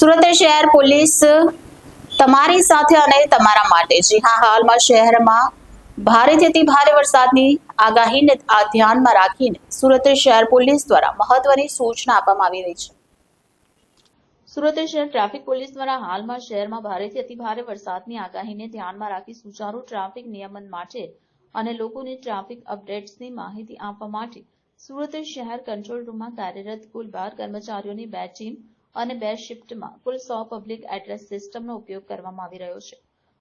સુરત શહેર પોલીસ તમારી સાથે અને તમારા માટે જી હા, હાલમાં શહેરમાં ભારેથી અતિ ભારે વરસાદની આગાહીને ધ્યાનમાં રાખીને સુરત શહેર પોલીસ દ્વારા મહત્વની સૂચના આપવામાં આવી રહી છે. સુરત શહેર ટ્રાફિક પોલીસ દ્વારા હાલમાં શહેરમાં ભારેથી અતિ ભારે વરસાદની આગાહીને ધ્યાનમાં રાખી સુચારુ ટ્રાફિક નિયમન માટે અને લોકોને ટ્રાફિક અપડેટ્સની માહિતી આપવા માટે સુરત શહેર કંટ્રોલ રૂમમાં કાર્યરત કુલ બાર કર્મચારીઓની બે ટીમ અને બે શિફ્ટમાં કુલ સો પબ્લિક એડ્રેસ સિસ્ટમનો ઉપયોગ કરવામાં આવી રહ્યો છે.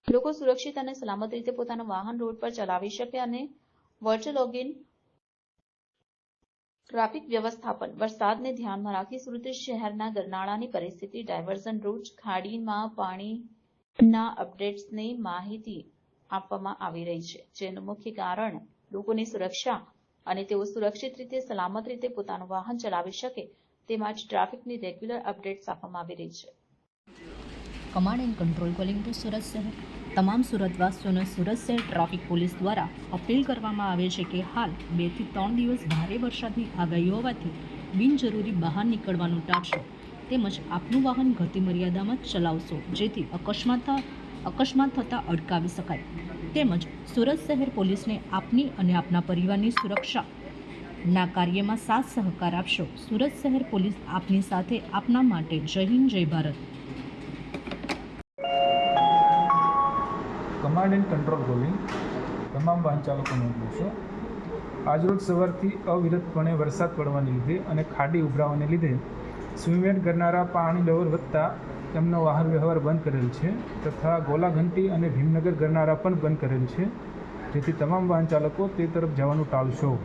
લોકો સુરક્ષિત અને સલામત રીતે પોતાનું વાહન રોડ પર ચલાવી શકે અને વર્ચ્યુઅલ લોગિન ટ્રાફિક વ્યવસ્થાપન, વરસાદને ધ્યાનમાં રાખી સુરત શહેરના ગરનાળાની પરિસ્થિતિ ડાયવર્ઝન રૂટ ખાડીમાં પાણીના અપડેટ્સની માહિતી આપવામાં આવી રહી છે, જેનું મુખ્ય કારણ લોકોની સુરક્ષા અને તેઓ સુરક્ષિત રીતે, સલામત રીતે પોતાનું વાહન ચલાવી શકે તે માટે ટ્રાફિકની રેગ્યુલર અપડેટ્સ આપવામાં આવી રહી છે. Command and control calling to Surat શહેર. તમામ સુરતવાસીઓને સુરત શહેર ટ્રાફિક પોલીસ દ્વારા અપીલ કરવામાં આવે છે કે હાલ બેથી ત્રણ દિવસ ભારે વરસાદની આગાહી હોવાથી બિનજરૂરી બહાર નીકળવાનું ટાળશો તેમજ આપનું વાહન ગતિ મર્યાદામાં ચલાવશો, જેથી અકસ્માત અકસ્માત થતાં અટકાવી શકાય. તેમજ સુરત શહેર પોલીસને આપની અને આપના પરિવારની સુરક્ષા ના કાર્યમાં સાથ સહકાર આપશો. સુરત શહેર પોલીસ આપની સાથે આપના માટે જય હિન્દ, જય Bharat. Command and control calling તમામ વાહન ચાલકોને છું. આજરોજ સવારથી અવિરતપણે વરસાદ પડવાને લીધે અને ખાડી ઉભરાવાને લીધે સ્વિમેન્ટ કરનારા પાણી લેવલ વધતા તેમનો વાહન વ્યવહાર બંધ કરેલ છે તથા ગોલાઘંટી અને ભીમનગર કરનારા પણ બંધ કરેલ છે. જેથી તમામ વાહન ચાલકો તે તરફ જવાનું ટાળશો.